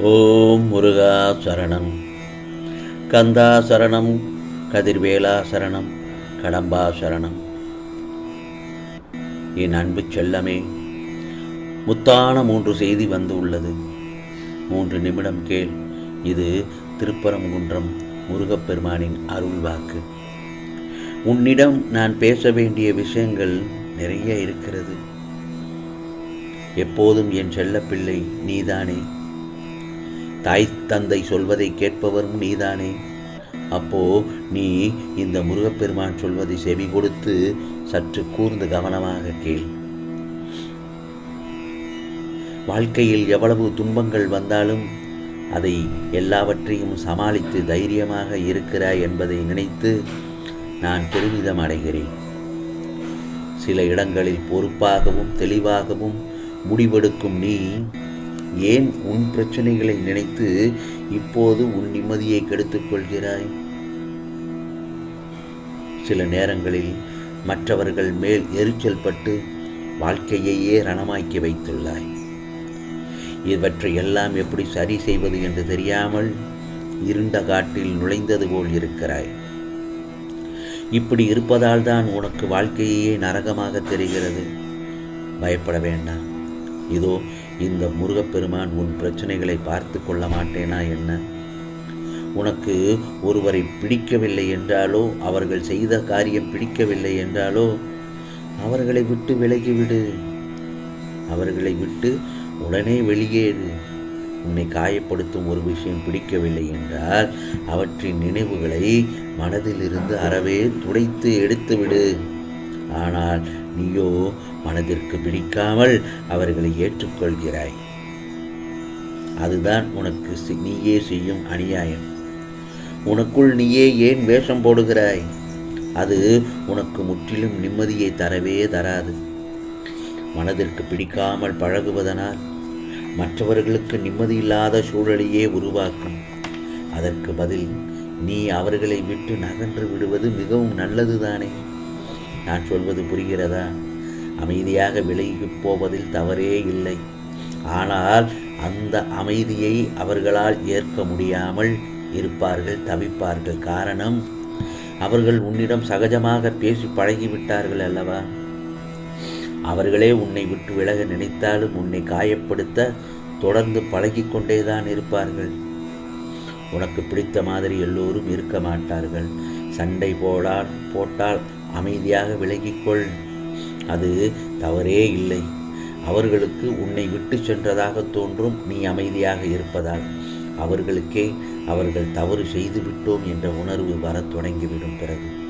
ஓம் முருகா சரணம். கந்தா சரணம் கதிர்வேலா சரணம் கடம்பா சரணம். என் அன்பு செல்லமே முத்தான மூன்று செய்தி வந்து உள்ளது. மூன்று நிமிடம் கேள் இது திருப்பரங்குன்றம் முருகப்பெருமானின் அருள் வாக்கு. உன்னிடம் நான் பேச வேண்டிய விஷயங்கள் நிறைய இருக்கிறது. எப்போதும் என் செல்லப்பிள்ளை நீதானே. தாய் தந்தை சொல்வதை கேட்பவரும் நீதானே. அப்போ நீ இந்த முருகப்பெருமான் சொல்வதை செவி கொடுத்து சற்று கூர்ந்து கவனமாக கேள். வாழ்க்கையில் எவ்வளவு துன்பங்கள் வந்தாலும் அதை எல்லாவற்றையும் சமாளித்து தைரியமாக இருக்கிறாய் என்பதை நினைத்து நான் பெருமிதம் அடைகிறேன். சில இடங்களில் பொறுப்பாகவும் தெளிவாகவும் முடிவெடுக்கும் நீ ஏன் உன் பிரச்சனைகளை நினைத்து இப்போது உன் நிம்மதியை கெடுத்துக் கொள்கிறாய் சில நேரங்களில் மற்றவர்கள் மேல் எரிச்சல் பட்டு வாழ்க்கையையே ரணமாக்கி வைத்துள்ளாய். இவற்றை எல்லாம் எப்படி சரி செய்வது என்று தெரியாமல் இருண்ட காட்டில் நுழைந்தது போல் இருக்கிறாய். இப்படி இருப்பதால் தான் உனக்கு வாழ்க்கையே நரகமாக தெரிகிறது. பயப்பட வேண்டாம். இதோ இந்த முருகப்பெருமான் உன் பிரச்சனைகளை பார்த்து கொள்ள மாட்டேனா என்ன? உனக்கு ஒருவரை பிடிக்கவில்லை என்றாலோ அவர்கள் செய்த காரியம் பிடிக்கவில்லை என்றாலோ அவர்களை விட்டு விலகிவிடு. அவர்களை விட்டு உடனே வெளியேறு. உன்னை காயப்படுத்தும் ஒரு விஷயம் பிடிக்கவில்லை என்றால் அவற்றின் நினைவுகளை மனதிலிருந்து அறவே துடைத்து எடுத்துவிடு. ஆனால் நீயோ மனதிற்கு பிடிக்காமல் அவர்களை ஏற்றுக்கொள்கிறாய். அதுதான் உனக்கு நீயே செய்யும் அநியாயம். உனக்குள் நீயே ஏன் வேஷம் போடுகிறாய்? அது உனக்கு முற்றிலும் நிம்மதியை தரவே தராது. மனதிற்கு பிடிக்காமல் பழகுவதனால் மற்றவர்களுக்கு நிம்மதியில்லாத சூழலையே உருவாக்கும். அதற்கு பதில் நீ அவர்களை விட்டு நகன்று விடுவது மிகவும் நல்லதுதானே. நான் சொல்வது புரிகிறதா? அமைதியாக விலகிப் போவதில் தவறே இல்லை. ஆனால் அந்த அமைதியை அவர்களால் ஏற்க முடியாமல் இருப்பார்கள் தவிப்பார்கள். காரணம் அவர்கள் உன்னிடம் சகஜமாக பேசி பழகிவிட்டார்கள் அல்லவா? அவர்களே உன்னை விட்டு விலக நினைத்தாலும் உன்னை காயப்படுத்த தொடர்ந்து பழகிக்கொண்டேதான் இருப்பார்கள். உனக்கு பிடித்த மாதிரி எல்லோரும் இருக்க மாட்டார்கள். சண்டை போடால் போட்டால் அமைதியாக விலகிக்கொள். அது தவறே இல்லை. அவர்களுக்கு உன்னை விட்டு சென்றதாக தோன்றும் நீ அமைதியாக இருப்பதால். அவர்களுக்கே அவர்கள் தவறு செய்து விட்டோம் என்ற உணர்வு வரத் தொடங்கிவிடும் பிறகு.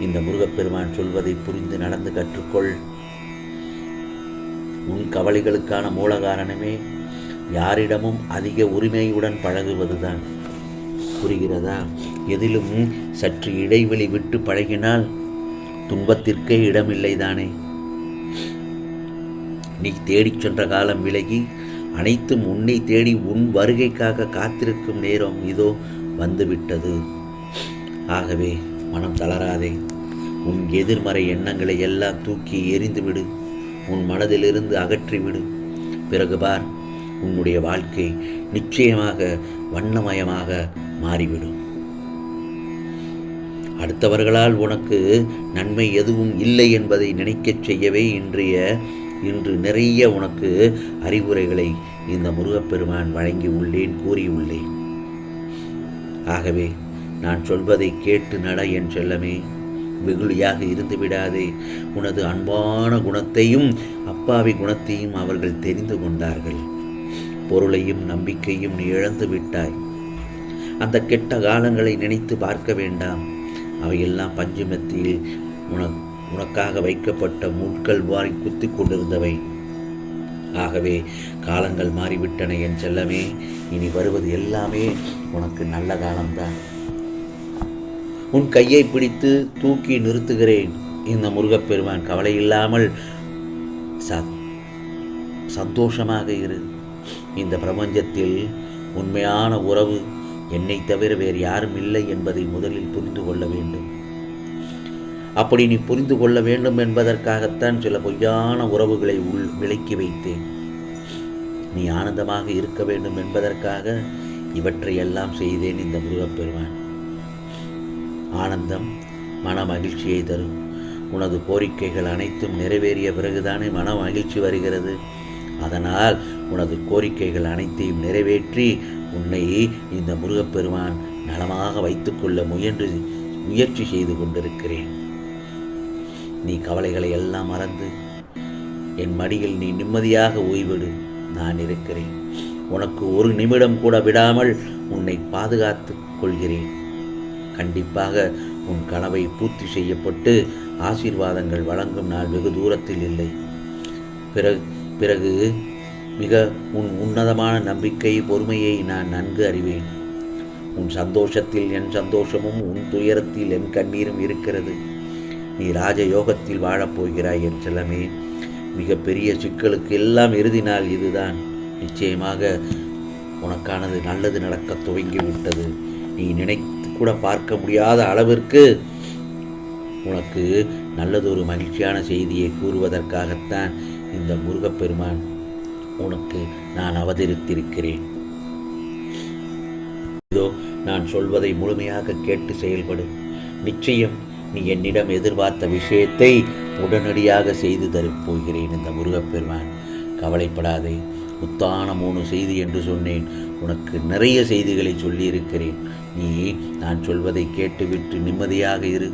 இந்த முருகப்பெருமான் சொல்வதை புரிந்து நடந்து கற்றுக்கொள். உன் கவலைகளுக்கான மூல காரணமே யாரிடமும் அதிக உரிமையுடன் பழகுவதுதான். புரிகிறதா? எதிலும் சற்று இடைவெளி விட்டு பழகினால் துன்பத்திற்கே இடமில்லைதானே நீ தேடிச் சென்ற காலம் விலகி அனைத்தும் உன்னை தேடி உன் வருகைக்காக காத்திருக்கும் நேரம் இதோ வந்துவிட்டது. ஆகவே மனம் தளராதே. உன் எதிர்மறை எண்ணங்களை எல்லாம் தூக்கி எறிந்துவிடு. உன் மனதிலிருந்து அகற்றிவிடு. பிறகு பார் உன்னுடைய வாழ்க்கை நிச்சயமாக வண்ணமயமாக மாறிவிடும். அடுத்தவர்களால் உனக்கு நன்மை எதுவும் இல்லை என்பதை நினைக்கச் செய்யவே இன்றைய இன்று நிறைய உனக்கு அறிவுரைகளை இந்த முருகப்பெருமான் வழங்கி உள்ளேன் கூறியுள்ளேன். ஆகவே நான் சொல்வதை கேட்டு நட என் செல்லமே வெகுளியாக இருந்து விடாதே. உனது அன்பான குணத்தையும் அப்பாவி குணத்தையும் அவர்கள் தெரிந்து கொண்டார்கள். பொருளையும் நம்பிக்கையும் நீ இழந்து விட்டாய். அந்த கெட்ட காலங்களை நினைத்து பார்க்க வேண்டாம். அவையெல்லாம் பஞ்சமத்தில் உன உனக்காக வைக்கப்பட்ட முட்கள் வாரி குத்தி கொண்டிருந்தவை. ஆகவே காலங்கள் மாறிவிட்டன என் செல்லமே இனி வருவது எல்லாமே உனக்கு நல்ல காலம்தான். உன் கையை பிடித்து தூக்கி நிறுத்துகிறேன். இந்த முருகப்பெருமான் கவலை இல்லாமல் சந்தோஷமாக இரு. இந்த பிரபஞ்சத்தில் உண்மையான உறவு என்னை தவிர வேறு யாரும் இல்லை என்பதை முதலில் புரிந்து கொள்ள வேண்டும். அப்படி நீ புரிந்து கொள்ள வேண்டும் என்பதற்காகத்தான் சில பொய்யான உறவுகளை உள் விலக்கி வைத்தேன். நீ ஆனந்தமாக இருக்க வேண்டும் என்பதற்காக இவற்றை எல்லாம் செய்தேன் இந்த முருகப்பெருமான். ஆனந்தம் மன மகிழ்ச்சியை தரும். உனது கோரிக்கைகள் அனைத்தும் நிறைவேறிய பிறகுதானே மன மகிழ்ச்சி வருகிறது. அதனால் உனது கோரிக்கைகள் அனைத்தையும் நிறைவேற்றி உன்னையே இந்த முருகப்பெருமான் நலமாக வைத்துக்கொள்ள முயன்று முயற்சி செய்து கொண்டிருக்கிறேன். நீ கவலைகளை எல்லாம் மறந்து என் மடியில் நீ நிம்மதியாக ஓய்விடு நான் இருக்கிறேன். உனக்கு ஒரு நிமிடம் கூட விடாமல் உன்னை பாதுகாத்து கொள்கிறேன். கண்டிப்பாக உன் கனவை பூர்த்தி செய்யப்பட்டு ஆசீர்வாதங்கள் வழங்கும் நாள் வெகு தூரத்தில் இல்லை. பிறகு பிறகு மிக உன் உன்னதமான நம்பிக்கை பொறுமையை நான் நன்கு அறிவேன். உன் சந்தோஷத்தில் என் சந்தோஷமும் உன் துயரத்தில் என் கண்ணீரும் இருக்கிறது. நீ ராஜயோகத்தில் வாழப்போகிறாய் என் செல்லமே. மிகப்பெரிய சிக்கலுக்கு எல்லாம் இறுதி நாள் இதுதான். நிச்சயமாக உனக்கானது நல்லது நடக்க துவங்கிவிட்டது. நீ நினைத்து கூட பார்க்க முடியாத அளவிற்கு உனக்கு நல்லதொரு மகிழ்ச்சியான செய்தியை கூறுவதற்காகத்தான் இந்த முருகப்பெருமான் உனக்கு நான் அவதரித்திருக்கிறேன். இதோ நான் சொல்வதை முழுமையாக கேட்டு செயல்படும் நிச்சயம் நீ என்னிடம் எதிர்பார்த்த விஷயத்தை உடனடியாக செய்து தரப்போகிறேன் இந்த முருகப்பெருமான். கவலைப்படாதே முத்தான மூணு செய்தி என்று சொன்னேன். உனக்கு நிறைய செய்திகளை சொல்லியிருக்கிறேன். நீ நான் சொல்வதை கேட்டுவிட்டு நிம்மதியாக இரு.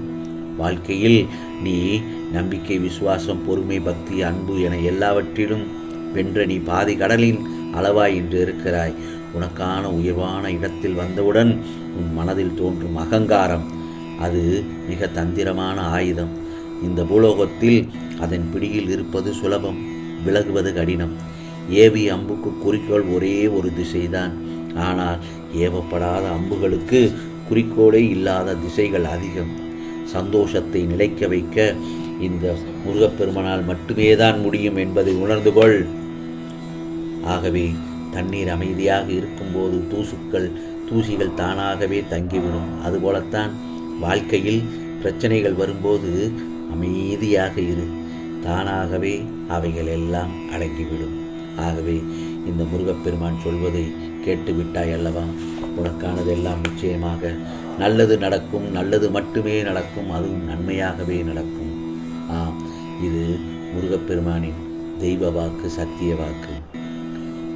வாழ்க்கையில் நீ நம்பிக்கை விசுவாசம் பொறுமை பக்தி அன்பு என எல்லாவற்றிலும் வென்ற நீ பாதி கடலின் அளவாய் இன்று இருக்கிறாய். உனக்கான உயர்வான இடத்தில் வந்தவுடன் உன் மனதில் தோன்றும் அகங்காரம். அது மிக தந்திரமான ஆயுதம். இந்த பூலோகத்தில் அதன் பிடியில் இருப்பது சுலபம் விலகுவது கடினம். ஏவி அம்புக்கு குறிக்கோள் ஒரே ஒரு திசைதான். ஆனால் ஏவப்படாத அம்புகளுக்கு குறிக்கோளே இல்லாத திசைகள் அதிகம். சந்தோஷத்தை நிலைக்க வைக்க இந்த முருகப்பெருமனால் மட்டுமே தான் முடியும் என்பதை உணர்ந்து கொள். ஆகவே தண்ணீர் அமைதியாக இருக்கும்போது தூசுக்கள் தூசிகள் தானாகவே தங்கிவிடும். அதுபோலத்தான் வாழ்க்கையில் பிரச்சனைகள் வரும்போது அமைதியாக இரு. தானாகவே அவைகள் எல்லாம் அடங்கிவிடும். ஆகவே இந்த முருகப்பெருமான் சொல்வதை கேட்டுவிட்டாய் அல்லவா உனக்கானதெல்லாம் நிச்சயமாக நல்லது நடக்கும் நல்லது மட்டுமே நடக்கும் அதுவும் நன்மையாகவே நடக்கும். ஆம் இது முருகப்பெருமானின் தெய்வ வாக்கு சத்திய வாக்கு.